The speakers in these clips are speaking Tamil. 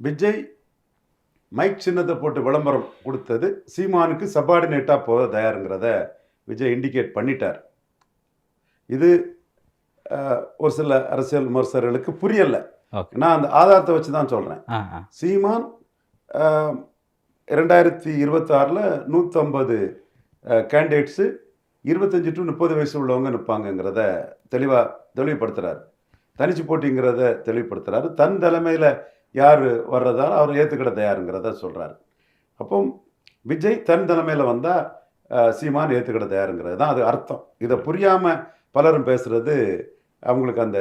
விஜய் மைக் சின்னத்தை போட்டு விளம்பரம் கொடுத்தது. சீமானுக்கு சபார்டினேட்டாக போக தயாருங்கிறத விஜய் இண்டிகேட் பண்ணிட்டார். இது ஒரு சில அரசியல் விமர்சகர்களுக்கு புரியல. நான் அந்த ஆதாரத்தை வச்சு தான் சொல்கிறேன் சீமான் ரெண்டாயிரத்தி இருபத்தாறில் நூற்றம்பது கேண்டிடேட்ஸு இருபத்தஞ்சி டு முப்பது வயசு உள்ளவங்க நிற்பாங்கங்கிறத தெளிவாக தெளிவுபடுத்துகிறாரு தனிச்சு போட்டிங்கிறத தெளிவுபடுத்துகிறாரு தன் தலைமையில் யார் வர்றதால அவர் ஏற்றுக்கிட தயாருங்கிறத சொல்கிறாரு அப்போ விஜய் தன் தலைமையில் வந்தால் சீமான் ஏற்றுக்கிட தயாருங்கிறது தான் அது அர்த்தம். இதை புரியாமல் பலரும் பேசுகிறது அவங்களுக்கு அந்த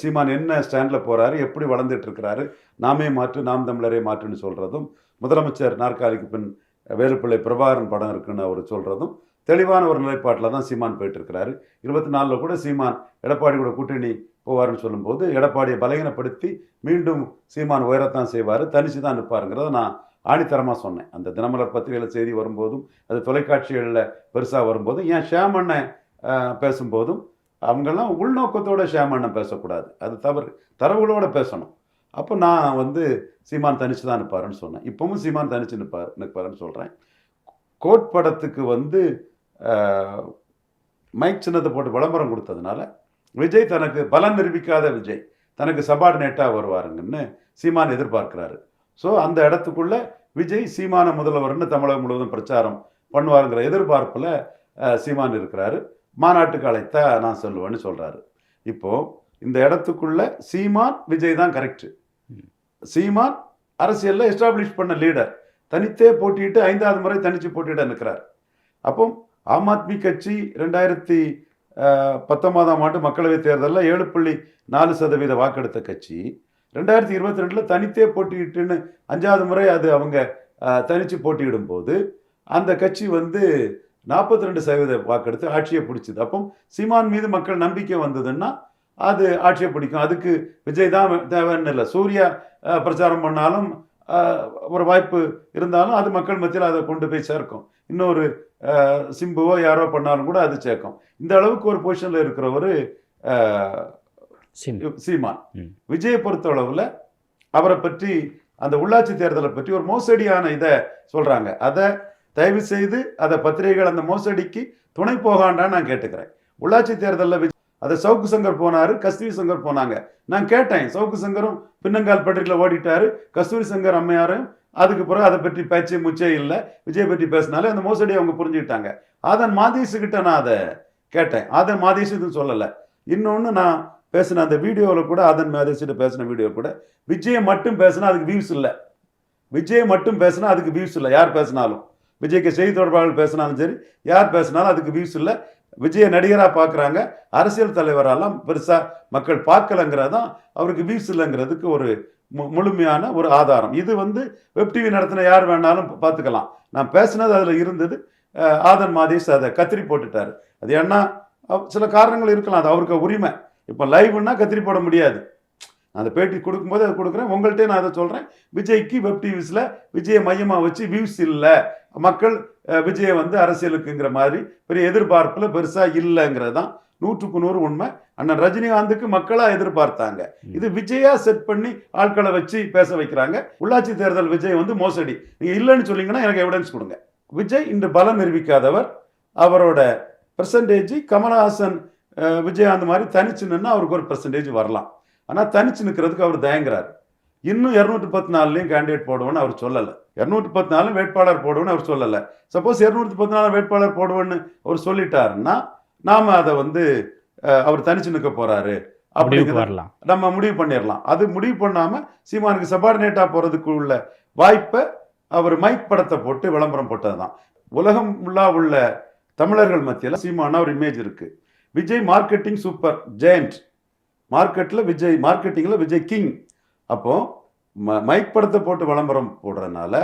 சீமான் என்ன ஸ்டாண்டில் போகிறாரு எப்படி வளர்ந்துட்டு இருக்கிறாரு நாமே மாற்று நாம் தமிழரே மாற்றுன்னு சொல்கிறதும் முதலமைச்சர் நாற்காலிக்கு பின் வேலுப்பிள்ளை பிரபாகரன் படம் இருக்குன்னு அவர் சொல்கிறதும் தெளிவான ஒரு நிலைப்பாட்டில் தான் சீமான் போயிட்டு இருக்கிறாரு. இருபத்தி நாலில் கூட சீமான் எடப்பாடி கூட கூட்டணி போவாருன்னு சொல்லும்போது எடப்பாடியை பலகீனப்படுத்தி மீண்டும் சீமான் உயரத்தான் செய்வார் தனிச்சு தான் நிற்பாருங்கிறத நான் ஆணித்தரமாக சொன்னேன். அந்த தினமலர் பத்திரிகையில் செய்தி வரும்போதும் அது தொலைக்காட்சிகளில் பெருசாக வரும்போதும் ஏன் ஷியாமண்ணை பேசும்போதும் அவங்கெல்லாம் உள்நோக்கத்தோட ஷியாமண்ணன் பேசக்கூடாது. அது தவறு. தரவுகளோட பேசணும். அப்போ நான் வந்து சீமான் தனிச்சு தான் நிற்பாருன்னு சொன்னேன். இப்பவும் சீமான் தனிச்சு நிற்பார் நிற்பாருன்னு சொல்கிறேன் கோட் படத்துக்கு வந்து மைக் சின்னத்தை போட்டு விளம்பரம் கொடுத்ததுனால விஜய் தனக்கு பலம் நிரூபிக்காத விஜய். தனக்கு சபார்டினேட்டாக வருவாருங்கன்னு சீமான் எதிர்பார்க்கிறாரு. ஸோ அந்த இடத்துக்குள்ள விஜய் சீமான முதல்வர்னு தமிழகம் முழுவதும் பிரச்சாரம் பண்ணுவாருங்கிற எதிர்பார்ப்பில் சீமான் இருக்கிறாரு. மாநாட்டுக்கு அழைத்தா நான் சொல்லுவேன்னு சொல்கிறாரு இப்போது இந்த இடத்துக்குள்ள சீமான் விஜய் தான் கரெக்டு. சீமான் அரசியலில் எஸ்டாப்ளிஷ் பண்ண லீடர். தனித்தே போட்டியிட்டு ஐந்தாவது முறை தனிச்சு போட்டியிட நிற்கிறார் அப்போ ஆம் ஆத்மி கட்சி ரெண்டாயிரத்தி பத்தொன்பதாம் ஆண்டு மக்களவைத் தேர்தலில் ஏழு புள்ளி நாலு சதவீத வாக்கெடுத்த கட்சி. ரெண்டாயிரத்தி இருபத்தி ரெண்டில் தனித்தே போட்டியிட்டுன்னு அஞ்சாவது முறை அது அவங்க தனித்து போட்டியிடும் போது அந்த கட்சி வந்து நாற்பத்தி ரெண்டு சதவீத வாக்கெடுத்து ஆட்சியை பிடிச்சிது. அப்போ சீமான் மீது மக்கள் நம்பிக்கை வந்ததுன்னா அது ஆட்சியை பிடிக்கும். அதுக்கு விஜய் தான் தேவைன்னு இல்லை. சூர்யா பிரச்சாரம் பண்ணாலும் ஒரு வாய்ப்பு இருந்தாலும் அது மக்கள் மத்தியில் அதை கொண்டு போய் சேர்க்கும். இன்னொரு சிம்புவோ யாரோ பண்ணாலும் கூட அது சேர்க்கும். இந்த அளவுக்கு ஒரு பொசிஷனில் இருக்கிறவர் சிம் சீமான். விஜயை பொறுத்தளவில் அவரை பற்றி அந்த உள்ளாட்சி தேர்தலை பற்றி ஒரு மோசடியான இதை சொல்கிறாங்க அதை தயவு செய்து அதை பத்திரிகைகள் அந்த மோசடிக்கு துணை போகாண்டான்னு நான் கேட்டுக்கிறேன். உள்ளாட்சி தேர்தலில் அதை சவுக்கு சங்கர் போனார் கஸ்தூரி சங்கர் போனாங்க. நான் கேட்டேன் சவுக்கு சங்கரும் பின்னங்கால் பட்டிரிகையில் ஓடிட்டார் கஸ்தூரி சங்கர் அம்மையாரும் அதுக்கு பிறகு அதை பற்றி பேச்சே முச்சே இல்லை விஜய் பற்றி பேசினாலே அந்த மோசடியை அவங்க புரிஞ்சுக்கிட்டாங்க. ஆதன் மாதேஷு நான் அதை கேட்டேன். ஆதன் மாதேஷ் சொல்லலை. இன்னொன்று நான் பேசின அந்த வீடியோவில் கூட ஆதன் மாதேசிட்ட பேசின வீடியோ கூட விஜயை மட்டும் பேசினா அதுக்கு வியூஸ் இல்லை. விஜயை மட்டும் பேசினா அதுக்கு வியூஸ் இல்லை. யார் பேசினாலும். விஜய்க்கு செய்தி தொடர்பாளர்கள் பேசினாலும் சரி யார் பேசினாலும் அதுக்கு வியூஸ் இல்லை. விஜயை நடிகராக பார்க்குறாங்க அரசியல் தலைவரெல்லாம் பெருசாக மக்கள் பார்க்கலங்கிறது தான் அவருக்கு வியூஸ் இல்லைங்கிறதுக்கு ஒரு மு- முழுமையான ஒரு ஆதாரம். இது வந்து வெப் டிவி நடத்தின யார் வேணாலும் பார்த்துக்கலாம் நான் பேசினது அதில் இருந்தது. ஆதன் மாதேஷ் அதை கத்திரி போட்டுட்டார். அது ஏன்னா சில காரணங்கள் இருக்கலாம். அது அவருக்கு உரிமை. இப்போ லைவ்னா கத்திரி போட முடியாது. அந்த பேட்டி கொடுக்கும்போது அதை கொடுக்குறேன். உங்கள்கிட்ட நான் அதை சொல்கிறேன் விஜய்க்கு வெப் டிவிஸில் விஜயை மையமாக வச்சு வியூஸ் இல்லை. மக்கள் விஜயை வந்து அரசியலுக்குங்கிற மாதிரி பெரிய எதிர்பார்ப்பில் பெருசாக இல்லைங்கிறது தான் நூற்றுக்கு நூறு உண்மை. அண்ணன் ரஜினிகாந்துக்கு மக்களாக எதிர்பார்த்தாங்க. இது விஜயா செட் பண்ணி ஆட்களை வச்சு பேச வைக்கிறாங்க. உள்ளாட்சி தேர்தல் விஜய் வந்து மோசடி. நீங்கள் இல்லைன்னு சொன்னீங்கன்னா எனக்கு எவிடன்ஸ் கொடுங்க. விஜய் இன்று பலம் நிரூபிக்காதவர். அவரோட பெர்சன்டேஜ் கமலஹாசன் விஜயகாந்த் மாதிரி தனிச்சு நின்னா அவருக்கு ஒரு பெர்சன்டேஜ் வரலாம். ஆனால் தனிச்சு நிற்கிறதுக்கு அவர் தயங்குறாரு. இன்னும் இரநூத்தி பத்து நாலுலையும் கேண்டிடேட் போடுவோன்னு அவர் சொல்லலை. இரநூத்தி பத்து நாலும் வேட்பாளர் போடுவோன்னு அவர் சொல்லலை. சப்போஸ் இரநூத்தி பத்து நாலு வேட்பாளர் போடுவேன்னு அவர் சொல்லிட்டாருன்னா நாம் அதை வந்து அவர் தனிச்சு நிற்க அப்படிங்கிறத வரலாம். நம்ம முடிவு பண்ணிடலாம். அது முடிவு பண்ணாமல் சீமானுக்கு சபார்டினேட்டாக போகிறதுக்கு உள்ள வாய்ப்பை அவர் மைக் படத்தை போட்டு விளம்பரம் போட்டது தான் உலகம் உள்ளா உள்ள தமிழர்கள் மத்தியில் சீமான ஒரு இமேஜ் இருக்கு. விஜய் மார்க்கெட்டிங் சூப்பர் ஜெயண்ட் மார்க்கெட்டில் விஜய் மார்க்கெட்டிங்கில் விஜய் கிங் அப்போ ம- மைக் படத்தை போட்டு விளம்பரம் போடுறதுனால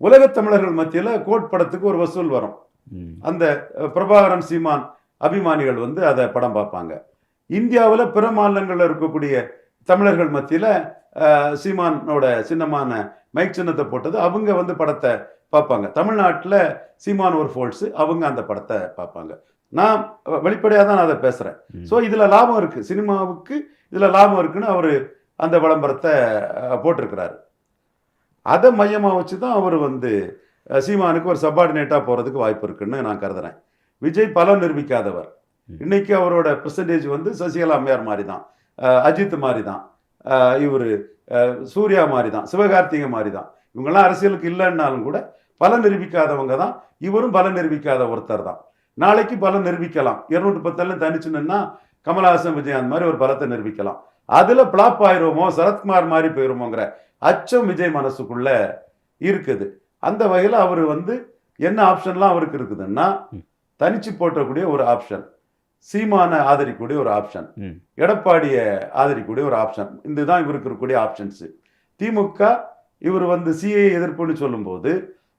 உலகத் தமிழர்கள் மத்தியில் கோட் படத்துக்கு ஒரு வசூல் வரும். அந்த பிரபாகரன் சீமான் அபிமானிகள் வந்து அதை படம் பார்ப்பாங்க. இந்தியாவில் பிற மாநிலங்களில் இருக்கக்கூடிய தமிழர்கள் மத்தியில் சீமானோட சின்னமான மைக் சின்னத்தை போட்டது அவங்க வந்து படத்தை பார்ப்பாங்க. தமிழ்நாட்டில் சீமான் ஒரு ஃபோல்ஸு அவங்க அந்த படத்தை பார்ப்பாங்க. நான் வெளிப்படையாக தான் நான் அதை பேசுகிறேன். ஸோ இதில் லாபம் இருக்குது சினிமாவுக்கு இதில் லாபம் இருக்குன்னு அவர் அந்த விளம்பரத்தை போட்டிருக்கிறாரு. அதை மையமாக வச்சு தான் அவர் வந்து சீமானுக்கு ஒரு சப்பார்டினேட்டாக போகிறதுக்கு வாய்ப்பு இருக்குன்னு நான் கருதுறேன். விஜய் பலம் நிரூபிக்காதவர். இன்னைக்கு அவரோட பெர்சன்டேஜ் வந்து சசிகலா அம்மையார் மாதிரி தான் அஜித் மாதிரி தான் இவர் சூர்யா மாதிரி தான் சிவகார்த்திகை மாதிரி தான் இவங்கெல்லாம் அரசியலுக்கு இல்லைன்னாலும் கூட பலம் நிரூபிக்காதவங்க தான் இவரும் பலம் நிரூபிக்காத ஒருத்தர் தான் நாளைக்கு பலம் நிரூபிக்கலாம். இருநூற்றி பத்தெல்லாம் தனிச்சு நின்னா கமலஹாசன் விஜயகாந்த் மாதிரி ஒரு பலத்தை நிரூபிக்கலாம். அதுல பிளாப் ஆயிருவோமோ சரத்குமார் மாதிரி போயிருமோங்கிற அச்சம் விஜய் மனசுக்குள்ள இருக்குது. அந்த வகையில் அவர் வந்து என்ன ஆப்ஷன்லாம் அவருக்கு இருக்குதுன்னா. தனிச்சு போட்டக்கூடிய ஒரு ஆப்ஷன் சீமான ஆதரிக்கக்கூடிய ஒரு ஆப்ஷன். எடப்பாடியை ஆதரிக்கக்கூடிய ஒரு ஆப்ஷன் இதுதான் இவருக்கு இருக்கக்கூடிய ஆப்ஷன்ஸ் திமுக இவர் வந்து சிஏ எதிர்ப்புன்னு சொல்லும்போது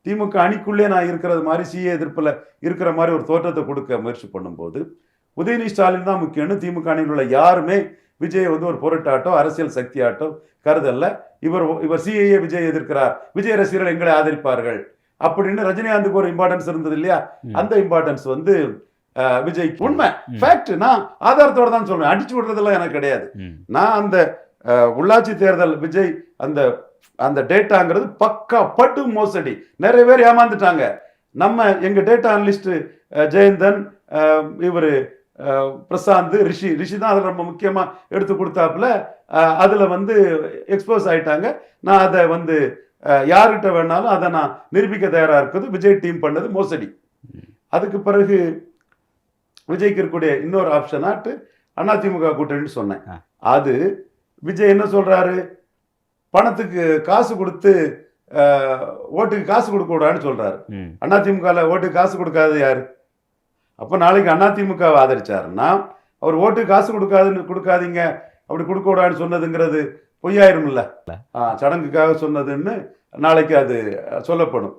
திமுக அணிக்குள்ளே நான் இருக்கிறது மாதிரி சிஏ எதிர்ப்புல இருக்கிற மாதிரி ஒரு தோற்றத்தை கொடுக்க முயற்சி பண்ணும்போது உதயநிதி ஸ்டாலின் தான் முக்கியம்னு திமுக அணியில் உள்ள யாருமே விஜய் வந்து ஒரு பொருட்டாட்டோ அரசியல் சக்தியாட்டோ கருதல்ல. இவர் இவர் சிஏஏ விஜய் எதிர்க்கிறார். விஜய் ரசிகர்கள் எங்களை ஆதரிப்பார்கள். அப்படின்னு ரஜினிகாந்துக்கு ஒரு இம்பார்ட்டன்ஸ் இருந்தது இல்லையா. அந்த இம்பார்ட்டன்ஸ் வந்து விஜய்க்கு உண்மை. ஃபேக்ட் நான் ஆதாரத்தோட தான் சொல்றேன் அடிச்சு விடுறதெல்லாம் எனக்கு கிடையாது. நான் அந்த உள்ளாட்சி தேர்தல் விஜய் அந்த அந்த டேட்டாங்கிறது பக்கா பட்டு மோசடி. நிறைய பேர் ஏமாந்துட்டாங்க. நம்ம எங்க டேட்டா அனலிஸ்ட் ஜெயந்தன் இவர் பிரசாந்த் ரிஷி ரிஷி தான் அதில் ரொம்ப முக்கியமா எடுத்து கொடுத்தாப்புல. அதுல வந்து எக்ஸ்போஸ் ஆயிட்டாங்க. நான் அதை வந்து யார்கிட்ட வேணாலும் அதை நான் நிரூபிக்க தயாரா இருக்குது. விஜய் டீம் பண்ணது மோசடி. அதுக்கு பிறகு விஜய்க்கு இருக்கக்கூடிய இன்னொரு ஆப்ஷனாட்டு அதிமுக கூட்டணின்னு சொன்னேன். அது விஜய் என்ன சொல்றாரு? பணத்துக்கு காசு கொடுத்து ஓட்டுக்கு காசு கொடுக்க கூடாதுன்னு சொல்றாரு. ம். அதிமுகல ஓட்டுக்கு காசு கொடுக்காது யாரு? அப்போ நாளைக்கு அதிமுகவை ஆதரிச்சாருன்னா அவர் ஓட்டுக்கு காசு கொடுக்காதுன்னு கொடுக்காதீங்க அப்படி கொடுக்க கூடாதுன்னு சொன்னதுங்கிறது பொய்யாயிரும்ல சடங்குக்காக சொன்னதுன்னு நாளைக்கு அது சொல்லப்படும்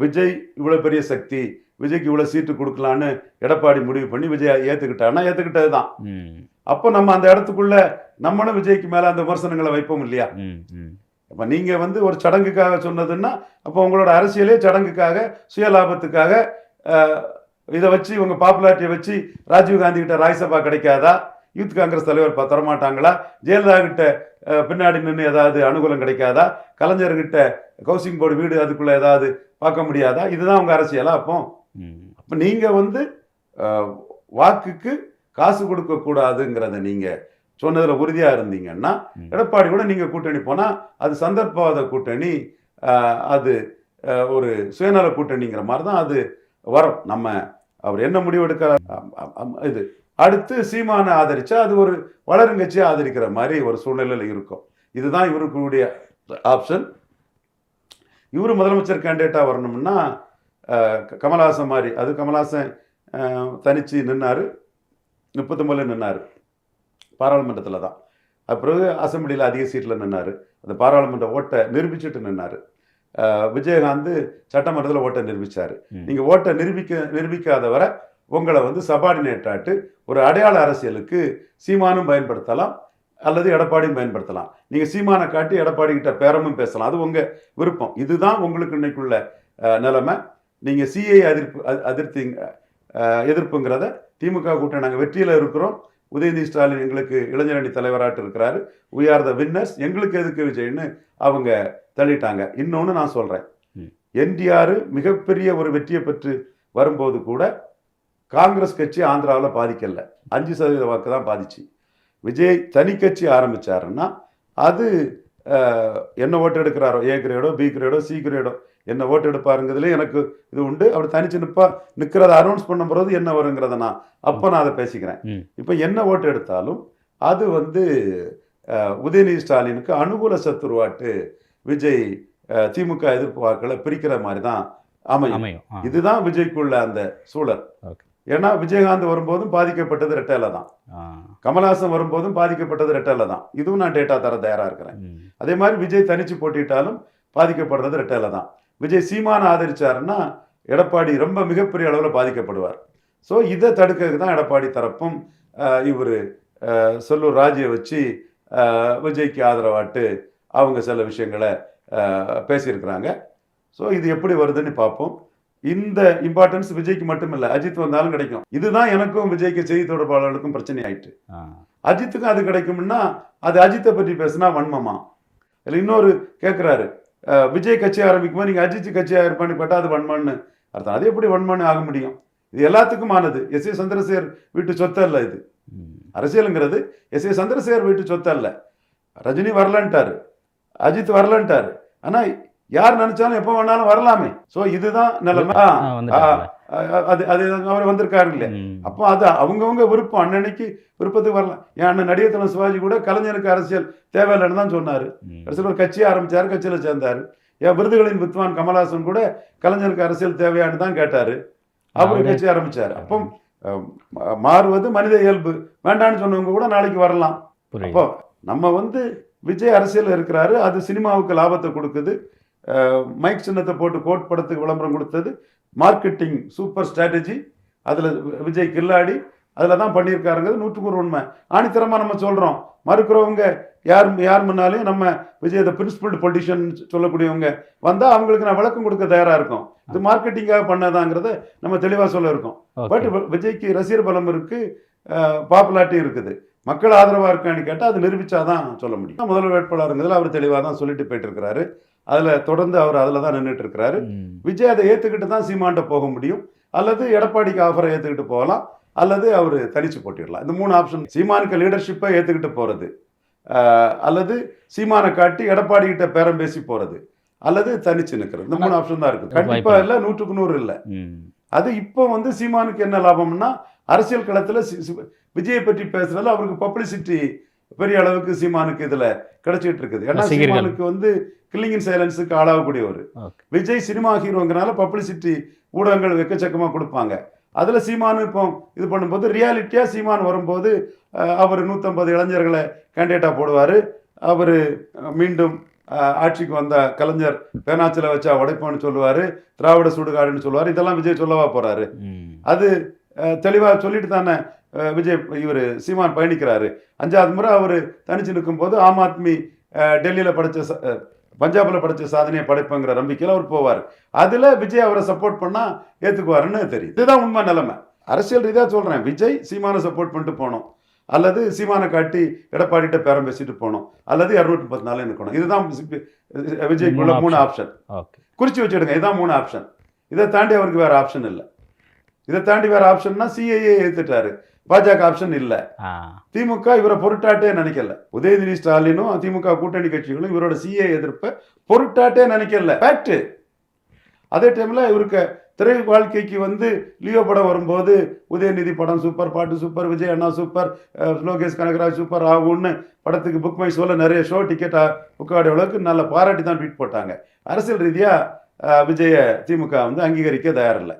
விஜய் இவ்வளவு பெரிய சக்தி விஜய்க்கு இவ்வளவு சீட்டு கொடுக்கலான்னு எடப்பாடி முடிவு பண்ணி விஜய் ஏத்துக்கிட்டான்னா ஏத்துக்கிட்டது தான் ம். அப்போ நம்ம அந்த இடத்துக்குள்ள நம்மளும் விஜய்க்கு மேல அந்த விமர்சனங்களை வைப்போம் இல்லையா ம். ம். அப்ப நீங்க வந்து ஒரு சடங்குக்காக சொன்னதுன்னா அப்போ உங்களோட அரசியலே சடங்குக்காக சுயலாபத்துக்காக இதை வச்சு இவங்க பாப்புலாரிட்டியை வச்சு ராஜீவ் காந்தி கிட்ட ராஜ்சபா கிடைக்காதா? யூத் காங்கிரஸ் தலைவர் தரமாட்டாங்களா? ஜெயலலிதா கிட்ட பின்னாடி நின்று ஏதாவது அனுகூலம் கிடைக்காதா? கலைஞர்கிட்ட ஹவுசிங் போர்டு வீடு அதுக்குள்ள ஏதாவது பார்க்க முடியாதா? இதுதான் உங்க அரசியலா அப்போ. அப்ப நீங்க வந்து வாக்குக்கு காசு கொடுக்க கூடாதுங்கிறத நீங்க சொன்னதுல உறுதியா இருந்தீங்கன்னா. எடப்பாடி கூட நீங்க கூட்டணி போனா அது சந்தர்ப்பவாத கூட்டணி அது ஒரு சுயநல கூட்டணிங்கிற மாதிரி தான் அது வரும். நம்ம அவர் என்ன முடிவு எடுக்கிறார் இது. அடுத்து சீமானை ஆதரிச்சா அது ஒரு வளருங்கட்சியை ஆதரிக்கிற மாதிரி ஒரு சூழ்நிலையில் இருக்கும். இதுதான் இவருக்குடைய ஆப்ஷன் இவர் முதலமைச்சர் கேண்டிடேட்டாக வரணும்னா க- கமலஹாசன் மாதிரி. அது கமலஹாசன் தனிச்சு நின்னார். முப்பத்தொம்பதுல நின்னார். பாராளுமன்றத்தில் தான். அது பிறகு அதிக சீட்டில் நின்னார். அந்த பாராளுமன்ற ஓட்டை நிரூபிச்சுட்டு நின்னார். விஜயகாந்த் சட்டமன்றத்தில் ஓட்டை நிரூபிச்சாரு. ம். நீங்க ஓட்டை நிரூபிக்க நிரூபிக்காதவரை உங்களை வந்து சபார்டினேட் ஆட்டு ஒரு அடையாள அரசியலுக்கு சீமானும் பயன்படுத்தலாம் அல்லது எடப்பாடியும் பயன்படுத்தலாம். நீங்க சீமானை காட்டி எடப்பாடி கிட்ட பேரமும் பேசலாம். அது உங்க விருப்பம். இதுதான் உங்களுக்கு இன்னைக்குள்ள நிலைமை. நீங்க சிஐ எதிர்ப்பு அ- அதிர்த்தீங்க அஹ், எதிர்ப்புங்கிறத திமுக கூட்டணி நாங்கள் வெற்றியில் இருக்கிறோம். உதயநிதி ஸ்டாலின் எங்களுக்கு இளைஞரணி தலைவராட்டு இருக்கிறாரு. Are the winners. எங்களுக்கு எதுக்கு விஜய்னு அவங்க தள்ளிட்டாங்க. இன்னொன்று நான் சொல்றேன். ம். என்டிஆர் மிகப்பெரிய ஒரு வெற்றியை பெற்று வரும்போது கூட காங்கிரஸ் கட்சி ஆந்திராவில் பாதிக்கல. அஞ்சு சதவீத வாக்கு தான் பாதிச்சு. விஜய் தனி கட்சி ஆரம்பிச்சாருன்னா அது என்ன ஓட்டு எடுக்கிறாரோ? ஏ கிரேடோ பி கிரேடோ சி கிரேடோ? என்ன ஓட்டு எடுப்பாருங்கிறதுல எனக்கு இது உண்டு. அப்படி தனிச்சு நிற்பா நிற்கிறத அனௌன்ஸ் பண்ணும்போது என்ன வருங்கிறத நான் அப்போ நான் அதை பேசிக்கிறேன். இப்போ என்ன ஓட்டு எடுத்தாலும் அது வந்து உதயநிதி ஸ்டாலினுக்கு அனுகூல சத்துருவாட்டு விஜய் திமுக எதிர்ப்பு வாக்களை பிரிக்கிற மாதிரி தான் அமையும். இதுதான் விஜய்க்குள்ள அந்த சூழல். ஏன்னா விஜயகாந்த் வரும்போதும் பாதிக்கப்பட்டது ரெட்டையில தான். கமல்ஹாசன் வரும்போதும் பாதிக்கப்பட்டது ரெட்டையில தான் இதுவும் நான் டேட்டா தர தயாரா இருக்கிறேன். அதே மாதிரி விஜய் தனிச்சு போட்டிட்டாலும் பாதிக்கப்படுறது ரெட்டையில தான் விஜய் சீமான ஆதரிச்சாருன்னா எடப்பாடி ரொம்ப மிகப்பெரிய அளவில் பாதிக்கப்படுவார் ஸோ இதை தடுக்கிறதுக்கு தான் எடப்பாடி தரப்பும் இவர் செல்லூர் ராஜியை வச்சு விஜய்க்கு ஆதரவாட்டு அவங்க சில விஷயங்களை பேசியிருக்கிறாங்க. ஸோ இது எப்படி வருதுன்னு பார்ப்போம். இந்த இம்பார்ட்டன்ஸ் விஜய்க்கு மட்டும் இல்லை அஜித் வந்தாலும் கிடைக்கும். இதுதான் எனக்கும் விஜய்க்கு செய்தி தொடர்பாளர்களுக்கும் பிரச்சனை ஆயிட்டு. அஜித்துக்கும் அது கிடைக்கும்னா அது அஜித்தை பற்றி பேசினா வன்மமா? இல்லை இன்னொரு கேட்குறாரு விஜய் கட்சி ஆரம்பிக்கும் போது நீங்கள் அஜித் கட்சி ஆரம்பிப்பான்னு கேட்டால் அது வன்மன்னு அர்த்தம். அது எப்படி வன்மன்னு ஆக முடியும்? இது எல்லாத்துக்குமானது எஸ். ஏ. சந்திரசேகர் வீட்டு சொத்து அல்ல இது. அரசியலுங்கிறது எஸ். ஏ. சந்திரசேகர் வீட்டு சொத்து அல்ல. ரஜினி வரலன்ட்டாரு. அஜித் வரலன்ட்டாரு. ஆனா யார் நினைச்சாலும் எப்போ வேணாலும் வரலாமே. சோ இதுதான் நிலைமை. அது அது அவர் வந்திருக்காரு இல்லையா. அப்போ அது அவங்கவங்க விருப்பம். அன்னன்னைக்கு விருப்பத்துக்கு வரலாம் என் அண்ணன் நடிகர் தலைவர் சிவாஜி கூட கலைஞருக்கு அரசியல் தேவையில்லைன்னு தான் சொன்னாரு. ம். கடைசியில் ஒரு கட்சி ஆரம்பிச்சாரு கட்சியில சேர்ந்தாரு. என் விருதுகளின் வித்வான் கமலஹாசன் கூட கலைஞருக்கு அரசியல் தேவையான்னு தான் கேட்டாரு. அவரு கட்சி ஆரம்பிச்சாரு. அப்போ மாறுவது மனித இயல்பு. வேண்டான்னு சொன்னவங்க கூட நாளைக்கு வரலாம். அப்போ நம்ம வந்து விஜய் அரசியல் இருக்கிறாரு. அது சினிமாவுக்கு லாபத்தை கொடுக்குது. மைக் சின்னத்தை போட்டு கோட் படத்துக்கு விளம்பரம் கொடுத்தது. மார்க்கெட்டிங் சூப்பர் ஸ்ட்ராட்டஜி அதில் விஜய் கில்லாடி. அதில் தான் பண்ணியிருக்காருங்கிறது நூற்றுக்கு ஒரு உண்மை. ஆணித்தரமாக நம்ம சொல்கிறோம் மறுக்கிறவங்க யார் யார் முன்னாலையும் நம்ம விஜய் த பிரின்சிபல் பொலிட்டிஷியன் சொல்லக்கூடியவங்க வந்தால் அவங்களுக்கு நான் விளக்கம் கொடுக்க தயாராக இருக்கும். இது மார்க்கெட்டிங்காக பண்ணதாங்கிறத நம்ம தெளிவாக சொல்ல இருக்கோம். பட் விஜய்க்கு ரசிகர் பலம் இருக்கு. பாப்புலாரிட்டி இருக்குது. மக்கள் ஆதரவா இருக்கான்னு கேட்டால் அது நிரூபிச்சாதான் சொல்ல முடியும். முதல்வர் வேட்பாளருங்கிறதுல அவர் தெளிவாக தான் சொல்லிட்டு போயிட்டு இருக்கிறாரு அதில் தொடர்ந்து அவர் அதில் தான் நின்றுட்டு இருக்கிறாரு. விஜய் அதை ஏற்றுக்கிட்டு தான் சீமான்ட்ட போக முடியும். அல்லது எடப்பாடிக்கு ஆஃபரை ஏற்றுக்கிட்டு போகலாம். அல்லது அவர் தனிச்சு போட்டிடலாம். இந்த மூணு ஆப்ஷன் சீமானுக்கு லீடர்ஷிப்பை ஏற்றுக்கிட்டு போகிறது அல்லது சீமானை காட்டி எடப்பாடி கிட்ட பேரம் பேசி போகிறது அல்லது தனிச்சு நிற்கிறது இந்த மூணு ஆப்ஷன் தான் இருக்குது. கண்டிப்பா வாய்ப்பு. இல்லை நூற்றுக்கு நூறு இல்லை. அது இப்போ வந்து சீமானுக்கு என்ன லாபம்னா அரசியல் களத்துல விஜயை பற்றி பேசுறதுல அவருக்கு பப்ளிசிட்டி பெரிய அளவுக்கு சீமானுக்கு இதுல கிடைச்சிட்டு இருக்குது ஏன்னா. சீமானுக்கு வந்து கில்லிங் இன் சைலன்ஸுக்கு ஆளாகக்கூடியவர். விஜய் சினிமா ஹீரோங்கிறனால பப்ளிசிட்டி ஊடகங்கள் எக்கச்சக்கமா கொடுப்பாங்க அதுல சீமானு இப்போ இது பண்ணும்போது ரியாலிட்டியா சீமான் வரும்போது அவர் நூற்றம்பது இளைஞர்களை கேண்டிடேட்டா போடுவாரு அவர் மீண்டும் ஆட்சிக்கு வந்த கலைஞர் பேனாச்சில வச்சா உடைப்போன்னு சொல்லுவாரு திராவிட சுடுகாடுன்னு சொல்லுவாரு இதெல்லாம் விஜய் சொல்லவா போறாரு. அது அஹ், தெளிவா சொல்லிட்டு தானே விஜய் இவர் சீமான் பயணிக்கிறாரு. அஞ்சாவது முறை அவர் தனிச்சு நிற்கும்போது ஆம் ஆத்மி டெல்லியில அஹ், பஞ்சாப்ல படைச்ச சாதனையை படைப்புங்கிற நம்பிக்கையில் அவர் போவார். அதுல விஜய் அவரை சப்போர்ட் பண்ணா ஏத்துக்குவாருன்னு தெரியும் இதுதான் உண்மை நிலைமை. அரசியல் ரீதியா சொல்றேன் விஜய் சீமானை சப்போர்ட் பண்ணிட்டு போனோம். அல்லது சீமானை காட்டி எடப்பாடிட்ட பேரம் பேசிட்டு போனோம் அல்லது இரநூத்தி முப்பத்தி நாலு இருக்கணும் இதுதான் விஜய்க்குள்ள மூணு. ஆப்ஷன் குறிச்சு வச்சுடுங்க. இதான் மூணு ஆப்ஷன் இதை தாண்டி அவருக்கு வேற ஆப்ஷன் இல்லை. இதை தாண்டி வேற ஆப்ஷன்னா சிஏஏ ஏத்துட்டாரு பாஜக ஆப்ஷன் இல்லை. திமுக இவரை பொருட்டாட்டே நினைக்கல. உதயநிதி ஸ்டாலினும் திமுக கூட்டணி கட்சிகளும் இவரோட சிஏ எதிர்ப்பை பொருட்டாட்டே நினைக்கல. ஃபேக்ட் அதே டைம்ல இவருக்கு திரை வாழ்க்கைக்கு வந்து லியோ படம் வரும்போது உதயநிதி படம் சூப்பர் பாட்டு சூப்பர் விஜய் அண்ணா சூப்பர் லோகேஷ் கனகராஜ் சூப்பர் ஆகும்னு படத்துக்கு புக் மை ஷோவில் நிறைய ஷோ டிக்கெட் புக் ஆடிய அளவுக்கு நல்ல பாராட்டி தான் ட்வீட் போட்டாங்க. அரசியல் ரீதியாக விஜய திமுக வந்து அங்கீகரிக்க தயாரில்லை.